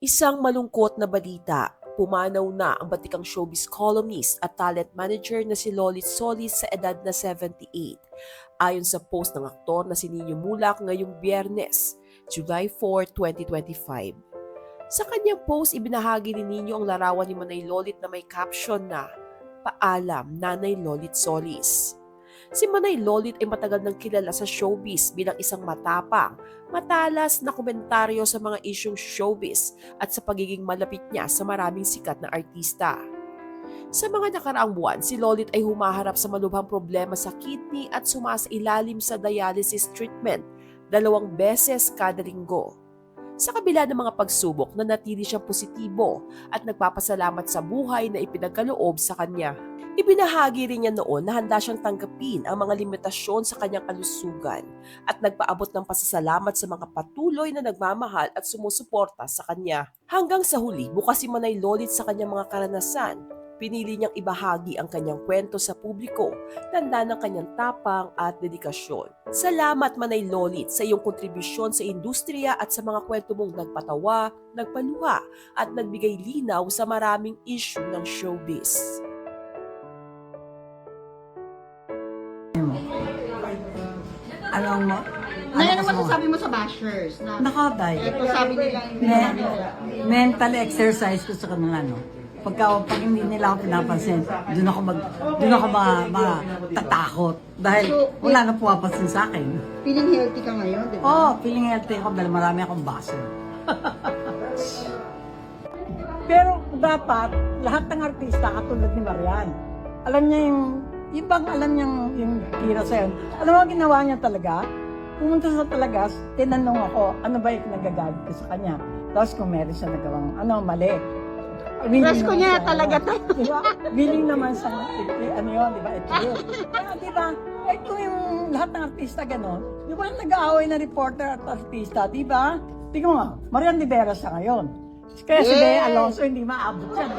Isang malungkot na balita. Pumanaw na ang batikang showbiz columnist at talent manager na si Lolit Solis sa edad na 78. Ayon sa post ng aktor na si Nino Mulak ngayong biyernes, July 4, 2025. Sa kanyang post, ibinahagi ni Nino ang larawan ni Manay Lolit na may caption na Paalam, Nanay Lolit Solis. Si Manay Lolit ay matagal nang kilala sa showbiz bilang isang matapang, matalas na komentaryo sa mga isyong showbiz at sa pagiging malapit niya sa maraming sikat na artista. Sa mga nakaraang buwan, si Lolit ay humaharap sa malubhang problema sa kidney at sumasailalim sa dialysis treatment dalawang beses kada linggo. Sa kabila ng mga pagsubok, nanatili siyang positibo at nagpapasalamat sa buhay na ipinagkaloob sa kanya. Ibinahagi rin niya noon na handa siyang tanggapin ang mga limitasyon sa kanyang kalusugan at nagpaabot ng pasasalamat sa mga patuloy na nagmamahal at sumusuporta sa kanya. Hanggang sa huli, bukas si Manay Lolit sa kanyang mga karanasan. Pinili niyang ibahagi ang kanyang kwento sa publiko, tanda ng kanyang tapang at dedikasyon. Salamat Manay Lolit sa iyong kontribusyon sa industriya at sa mga kwento mong nagpatawa, nagpaluha at nagbigay linaw sa maraming issue ng showbiz. Ano mo? Na ano gusto mo? masasabi mo sa bashers? Na, Nakaday. ito sabi nila hindi Me- nila. mental exercise ko sa kanila, no? Pagka, pag hindi nila ako pinapansin, doon ako mag, doon ako ma, matatakot. Dahil So, wala na pumapansin sa akin. Feeling healthy ka ngayon, di ba? Oh, feeling healthy ako dahil marami akong baso. Pero dapat, lahat ng artista katulad ni Marian, alam niya yung, yung bang alam niyang yung tira sa yun. Alam mo, ginawa niya talaga, pumunta sa talagas, tinanong ako, ano ba yung nagagalit ko sa kanya. Tapos kung meron siya nagawang, ano, mali. Presko niya siya, talaga ano, Di ba? Willing naman sa, ano yun, di ba? Ito yun. Kaya, di ba? Eh, kung yung lahat ng artista gano'n, di ba nag-aaway na reporter at artista, di ba? Tingnan mo, Marian Rivera siya ngayon. Kaya si. Bea Alonso hindi maabot yan.